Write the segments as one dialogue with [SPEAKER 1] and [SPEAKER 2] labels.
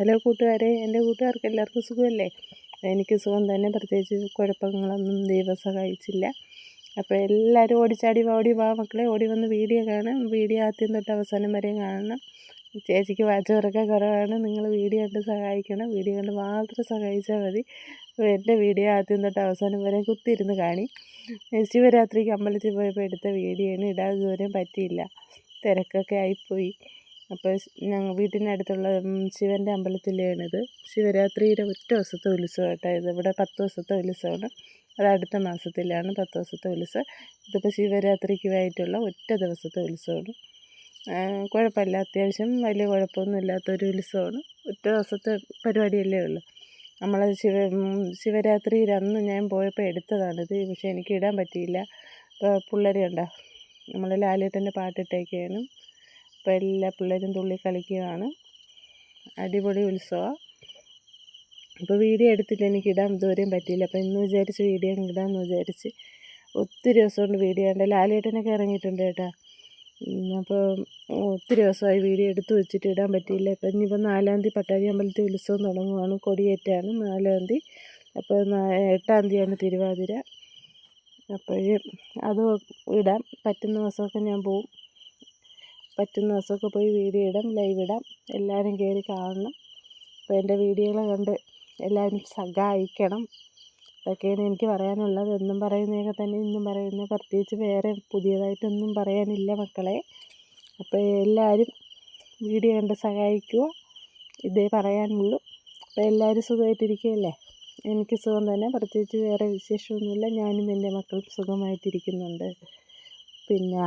[SPEAKER 1] Hello കൂട്ടുകാരെ എന്റെ കൂട്ടുകാർക്ക് എല്ലാവർക്കും സുഖമല്ലേ? എനിക്ക് സുഖം തന്നെ. പ്രത്യേകിച്ച് കുഴപ്പങ്ങളൊന്നും ദൈവം സഹായിച്ചില്ല. അപ്പോൾ എല്ലാവരും ഓടിച്ചാടി ഓടി വാ മക്കളെ. ഓടി വന്ന് വീഡിയോ കാണാം. വീഡിയോ ആദ്യം തൊട്ട് അവസാനം വരെയും കാണണം. ചേച്ചിക്ക് വാച്ചവരൊക്കെ കുറവാണ്. നിങ്ങൾ വീഡിയോ കണ്ട് സഹായിക്കണം. വീഡിയോ കണ്ട് മാത്രം സഹായിച്ചാൽ മതി. എന്റെ വീഡിയോ ആദ്യം തൊട്ട് അവസാനം വരെ കുത്തിയിരുന്ന് കാണി. ശിവരാത്രിക്ക് അമ്പലത്തിൽ പോയപ്പോൾ എടുത്ത വീഡിയോയാണ് ഇടാൻ ദൂരം പറ്റിയില്ല. തിരക്കൊക്കെ ആയിപ്പോയി. അപ്പോൾ ഞങ്ങൾ വീട്ടിന്റെ അടുത്തുള്ള ശിവന്റെ അമ്പലത്തിലാണിത് ശിവരാത്രിയുടെ ഒറ്റ ദിവസത്തെ ഉത്സവമായിട്ടാണ് ഇത്. ഇവിടെ പത്ത് ദിവസത്തെ ഉത്സവമാണ്. അത് അടുത്ത മാസത്തിലാണ് പത്ത് ദിവസത്തെ ഉത്സവം. ഇതിപ്പോൾ ശിവരാത്രിക്കുമായിട്ടുള്ള ഒറ്റ ദിവസത്തെ ഉത്സവമാണ്. കുഴപ്പമില്ല. അത്യാവശ്യം വലിയ കുഴപ്പമൊന്നും ഇല്ലാത്തൊരു ഉത്സവമാണ്. ഒറ്റ ദിവസത്തെ പരിപാടിയല്ലേ ഉള്ളൂ. നമ്മൾ ശിവ ശിവരാത്രി അന്ന് ഞാൻ പോയപ്പോൾ എടുത്തതാണിത്. പക്ഷേ എനിക്ക് ഇടാൻ പറ്റിയില്ല. ഇപ്പോൾ പിള്ളേരെ ഉണ്ടോ നമ്മൾ ലാലേട്ടന്റെ പാട്ടിട്ടേക്കാണ്. അപ്പോൾ എല്ലാ പിള്ളേരും തുള്ളി കളിക്കുകയാണ്. അടിപൊളി ഉത്സവമാണ് അപ്പോൾ വീഡിയോ എടുത്തിട്ട് എനിക്ക് ഇടാൻ ഇതുവരെയും പറ്റിയില്ല. അപ്പോൾ ഇന്ന് വിചാരിച്ച് വീഡിയോ ഇടാമെന്ന് വിചാരിച്ച് ഒത്തിരി ദിവസം കൊണ്ട് വീഡിയോ ഉണ്ട് ലാലേട്ടനൊക്കെ ഇറങ്ങിയിട്ടുണ്ട് കേട്ടോ. അപ്പോൾ ഒത്തിരി ദിവസമായി വീഡിയോ എടുത്ത് വെച്ചിട്ട് ഇടാൻ പറ്റിയില്ല. ഇപ്പം ഇനിയിപ്പോൾ നാലാം തീയതി പട്ടാഴി അമ്പലത്തിൽ ഉത്സവം തുടങ്ങുവാണ്. കൊടിയേറ്റാണ് നാലാം തീയതി. അപ്പോൾ എട്ടാം തീയതിയാണ് തിരുവാതിര. അപ്പോൾ അത് ഇടാം. പറ്റുന്ന ദിവസമൊക്കെ ഞാൻ പോവും. പറ്റുന്ന ദിവസമൊക്കെ പോയി വീഡിയോ ഇടാം ലൈവ് ഇടാം. എല്ലാവരും കയറി കാണണം. അപ്പോൾ എന്റെ വീഡിയോകൾ കണ്ട് എല്ലാവരും സഹായിക്കണം. ഇതൊക്കെയാണ് എനിക്ക് പറയാനുള്ളത്. എന്നും പറയുന്നതൊക്കെ തന്നെ ഇന്നും പറയുന്നത് പ്രത്യേകിച്ച് വേറെ പുതിയതായിട്ടൊന്നും പറയാനില്ല മക്കളെ. അപ്പോൾ എല്ലാവരും വീഡിയോ കണ്ട് സഹായിക്കുക. ഇതേ പറയാനുള്ളൂ. അപ്പോൾ എല്ലാവരും സുഖമായിട്ടിരിക്കുകയല്ലേ? എനിക്ക് സുഖം തന്നെ. പ്രത്യേകിച്ച് വേറെ വിശേഷമൊന്നുമില്ല. ഞാനും എന്റെ മക്കളും സുഖമായിട്ടിരിക്കുന്നുണ്ട്. പിന്നെ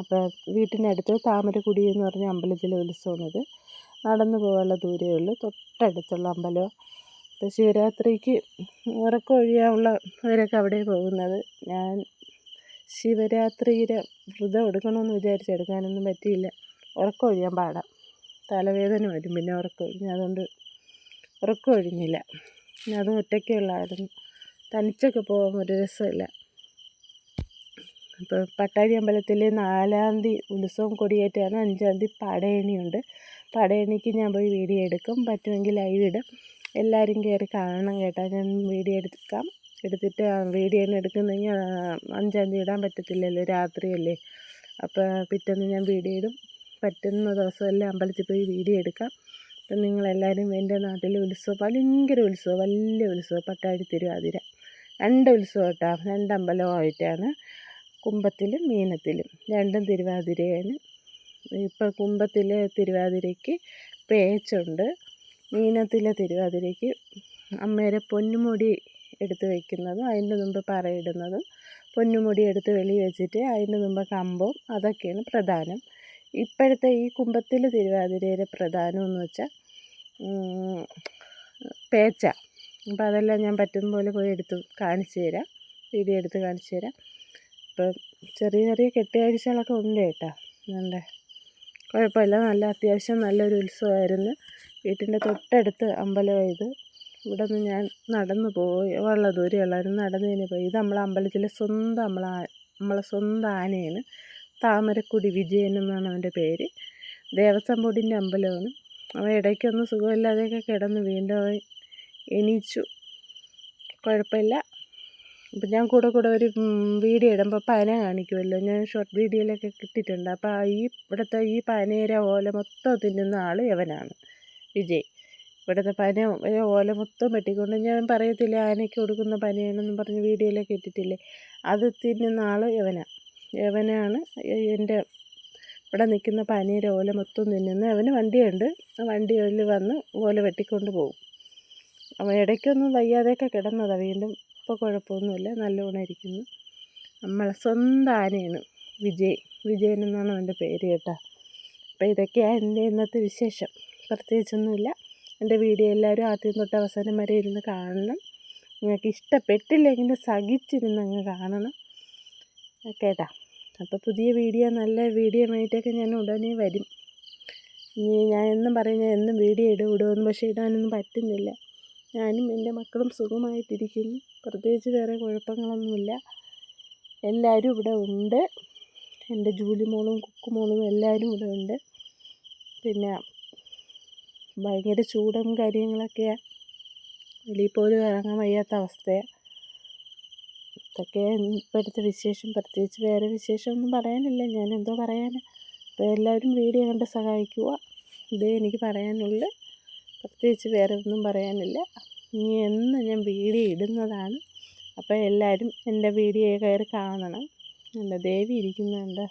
[SPEAKER 1] അപ്പോൾ വീട്ടിനടുത്ത് താമരക്കുടി എന്ന് പറഞ്ഞ അമ്പലത്തിലെ ഉത്സവമാണിത്. നടന്നു പോകാനുള്ള ദൂരമേ ഉള്ളൂ. തൊട്ടടുത്തുള്ള അമ്പലം. ഇപ്പോൾ ശിവരാത്രിക്ക് ഉറക്കം ഒഴിയാനുള്ളവരൊക്കെ അവിടെ പോകുന്നത്. ഞാൻ ശിവരാത്രിയുടെ വ്രതം എടുക്കണമെന്ന് വിചാരിച്ച് എടുക്കാനൊന്നും പറ്റിയില്ല. ഉറക്കം ഒഴിയാൻ പാടാം. തലവേദന വരും പിന്നെ ഉറക്കം ഒഴിഞ്ഞ്. അതുകൊണ്ട് ഉറക്കം ഒഴിഞ്ഞില്ല. അതും ഒറ്റയ്ക്കുള്ളായിരുന്നു തനിച്ചൊക്കെ പോകാൻ ഒരു രസമില്ല. ഇപ്പോൾ പട്ടാഴി അമ്പലത്തിൽ നാലാം തീയതി ഉത്സവം കൊടിയേറ്റാണ് അഞ്ചാം തീയതി പടയണിയുണ്ട്. പടയണിക്ക് ഞാൻ പോയി വീഡിയോ എടുക്കും. പറ്റുമെങ്കിൽ ലൈവ് ഇടും. എല്ലാവരും കയറി കാണണം കേട്ടോ. ഞാൻ വീഡിയോ എടുക്കാം. എടുത്തിട്ട് വീഡിയോ തന്നെ എടുക്കുന്നെങ്കിൽ അഞ്ചാം തീയതി ഇടാൻ പറ്റത്തില്ലല്ലോ. രാത്രിയല്ലേ. അപ്പോൾ പിറ്റേന്ന് ഞാൻ വീഡിയോ ഇടും. പറ്റുന്ന ദിവസമെല്ലാം അമ്പലത്തിൽ പോയി വീഡിയോ എടുക്കാം. അപ്പം നിങ്ങളെല്ലാവരും എന്റെ നാട്ടിലെ ഉത്സവം ഭയങ്കര ഉത്സവം വലിയ ഉത്സവം. പട്ടാഴി തിരുവാതിര. രണ്ട് ഉത്സവം കേട്ടോ. രണ്ട് അമ്പലമായിട്ടാണ്. കുംഭത്തിലും മീനത്തിലും. രണ്ടും തിരുവാതിരയാണ്. ഇപ്പോൾ കുംഭത്തിലെ തിരുവാതിരയ്ക്ക് പേച്ചുണ്ട്. മീനത്തിലെ തിരുവാതിരയ്ക്ക് അമ്മേരെ പൊന്നുമുടി എടുത്ത് വയ്ക്കുന്നതും അതിന്റെ മുമ്പ് പറയിടുന്നതും പൊന്നുമുടി എടുത്ത് വെളി വെച്ചിട്ട് അതിന്റെ മുമ്പ് കമ്പവും അതൊക്കെയാണ് പ്രധാനം. ഇപ്പോഴത്തെ ഈ കുംഭത്തിലെ തിരുവാതിരയുടെ പ്രധാനം എന്ന് വെച്ചാൽ പേച്ച. അപ്പോൾ അതെല്ലാം ഞാൻ പറ്റുന്ന പോലെ പോയി എടുത്ത് കാണിച്ചു തരാം. വീഡിയോ എടുത്ത് കാണിച്ചു തരാം. ഇപ്പം ചെറിയ ചെറിയ കെട്ടുകാഴ്ചകളൊക്കെ ഉണ്ട് കേട്ടോ. നല്ല കുഴപ്പമില്ല. നല്ല അത്യാവശ്യം നല്ലൊരു ഉത്സവമായിരുന്നു. വീട്ടിന്റെ തൊട്ടടുത്ത് അമ്പലമായത് ഇവിടെ നിന്ന് ഞാൻ നടന്നു പോയി. ഉള്ള നടന്നു തന്നെ പോയി. ഇത് നമ്മളെ അമ്പലത്തിലെ സ്വന്തം നമ്മളെ നമ്മളെ സ്വന്തം ആനയാണ്. താമരക്കുടി വിജയൻ എന്നാണ് അവന്റെ പേര്. ദേവസ്വം ബോർഡിന്റെ അമ്പലമാണ്. അവൻ ഇടയ്ക്കൊന്നും സുഖമില്ലാതെയൊക്കെ കിടന്ന് വീണ്ടും അവൻ എണീച്ചു. കുഴപ്പമില്ല. അപ്പം ഞാൻ കൂടെ കൂടെ ഒരു വീഡിയോ ഇടുമ്പോൾ പന കാണിക്കുമല്ലോ ഞാൻ ഷോർട്ട് വീഡിയോയിലൊക്കെ കിട്ടിയിട്ടുണ്ട് അപ്പോൾ ഈ ഇവിടുത്തെ ഈ പനയുടെ ഓല മൊത്തം തിന്നുന്ന ആൾ യവനാണ് വിജയ്. ഇവിടുത്തെ പന ഓല മൊത്തം വെട്ടിക്കൊണ്ട് ഞാൻ പറയത്തില്ല ആനയ്ക്ക് കൊടുക്കുന്ന പനയാണെന്നും പറഞ്ഞ് വീഡിയോയിലൊക്കെ ഇട്ടിട്ടില്ലേ? അത് തിന്നുന്ന ആൾ യവനാണ് യവനാണ് എന്റെ ഇവിടെ നിൽക്കുന്ന പനീര ഓല മൊത്തം തിന്നുന്ന. അവന് വണ്ടിയുണ്ട്. ആ വണ്ടിയിൽ വന്ന് ഓല വെട്ടിക്കൊണ്ട് പോകും അവൻ ഇടയ്ക്കൊന്നും വയ്യാതെയൊക്കെ കിടന്നതാണ് വീണ്ടും. ഇപ്പോൾ കുഴപ്പമൊന്നുമില്ല. നല്ലോണം ഇരിക്കുന്നു. നമ്മളെ സ്വന്തം ആനയാണ് വിജയ്. വിജയൻ എന്നാണ് അവന്റെ പേര് കേട്ടോ. അപ്പോൾ ഇതൊക്കെയാണ് എന്റെ ഇന്നത്തെ വിശേഷം. പ്രത്യേകിച്ചൊന്നുമില്ല. എന്റെ വീഡിയോ എല്ലാവരും ആദ്യം തൊട്ട് അവസാനം വരെ ഇരുന്ന് കാണണം. നിങ്ങൾക്ക് ഇഷ്ടപ്പെട്ടില്ലെങ്കിൽ സഹിച്ചിരുന്ന് അങ്ങ് കാണണം. കേട്ടാ. അപ്പോൾ പുതിയ വീഡിയോ നല്ല വീഡിയോ ആയിട്ടൊക്കെ ഞാൻ ഉടനെ വരും. ഇനി ഞാൻ എന്നും പറയും ഞാൻ എന്നും വീഡിയോ ഇടും ഇടുമെന്ന്. പക്ഷേ ഇടാനൊന്നും പറ്റുന്നില്ല. ഞാനും എന്റെ മക്കളും സുഖമായിട്ടിരിക്കുന്നു. പ്രത്യേകിച്ച് വേറെ കുഴപ്പങ്ങളൊന്നുമില്ല. എല്ലാവരും ഇവിടെ ഉണ്ട്. എന്റെ ജൂലി മോളും കുക്കു മോളും എല്ലാവരും ഇവിടെ ഉണ്ട്. പിന്നെ ഭയങ്കര ചൂടും കാര്യങ്ങളൊക്കെയാണ് വെളിയിൽ പോലും ഇറങ്ങാൻ വയ്യാത്ത അവസ്ഥയാണ് ഇതൊക്കെ ഇപ്പോഴത്തെ വിശേഷം. പ്രത്യേകിച്ച് വേറെ വിശേഷമൊന്നും പറയാനില്ല. ഞാൻ എന്തോ പറയാനാണ് അപ്പോൾ എല്ലാവരും വീഡിയോ കണ്ട് സഹായിക്കുക ഇതേ എനിക്ക് പറയാനുള്ളൂ. പ്രത്യേകിച്ച് വേറെ ഒന്നും പറയാനില്ല. ഇനി എന്ന് ഞാൻ വീഡിയോ ഇടുന്നതാണ്. അപ്പോൾ എല്ലാവരും എന്റെ വീഡിയോ കയറി കാണണം. എന്റെ ദേവി ഇരിക്കുന്നുണ്ട്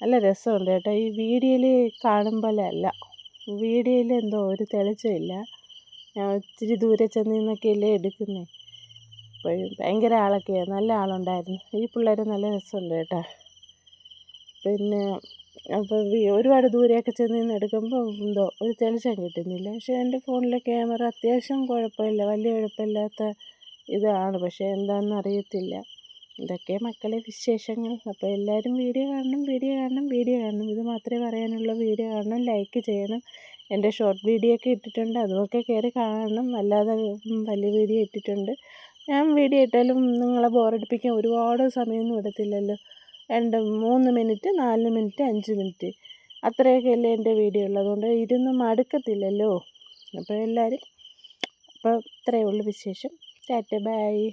[SPEAKER 1] നല്ല രസമുണ്ട് കേട്ടോ. ഈ വീഡിയോയിൽ കാണും പോലെ അല്ല. വീഡിയോയിൽ എന്തോ ഒരു തെളിച്ചമില്ല ഞാൻ ഒത്തിരി ദൂരെ ചെന്ന് നിന്നൊക്കെയല്ലേ എടുക്കുന്നത് അപ്പോഴും ഭയങ്കര ആളൊക്കെയാണ് നല്ല ആളുണ്ടായിരുന്നു. ഈ പിള്ളേർ നല്ല രസമുണ്ട് കേട്ടോ. പിന്നെ അപ്പോൾ ഒരുപാട് ദൂരെയൊക്കെ ചെന്ന് നിന്ന് എടുക്കുമ്പോൾ എന്തോ ഒരു തെളിച്ചം കിട്ടുന്നില്ല. പക്ഷേ എന്റെ ഫോണിലെ ക്യാമറ അത്യാവശ്യം കുഴപ്പമില്ല വലിയ കുഴപ്പമില്ലാത്ത ഇതാണ്. പക്ഷേ എന്താണെന്ന് അറിയത്തില്ല. ഇതൊക്കെ മക്കളെ വിശേഷങ്ങൾ. അപ്പോൾ എല്ലാവരും വീഡിയോ കാണണം വീഡിയോ കാണണം വീഡിയോ കാണണം. ഇത് മാത്രമേ പറയാനുള്ളൂ വീഡിയോ കാണണം ലൈക്ക് ചെയ്യണം. എന്റെ ഷോർട്ട് വീഡിയോ ഒക്കെ ഇട്ടിട്ടുണ്ട് അതുമൊക്കെ കയറി കാണണം. അല്ലാതെ വലിയ വീഡിയോ ഇട്ടിട്ടുണ്ട്. ഞാൻ വീഡിയോ ഇട്ടാലും നിങ്ങളെ ബോറടിപ്പിക്കാൻ ഒരുപാട് സമയമൊന്നും എടുത്തില്ലല്ലോ. രണ്ട് മൂന്ന് മിനിറ്റ് നാല് മിനിറ്റ് അഞ്ച് മിനിറ്റ്. അത്രയൊക്കെയല്ലേ എന്റെ വീഡിയോ ഉള്ളൂ. അതുകൊണ്ട് ഇരുന്ന് മടുക്കത്തില്ലല്ലോ. അപ്പോൾ എല്ലാവരും അപ്പോൾ ഇത്രയേ ഉള്ളൂ വിശേഷം. Tata bye.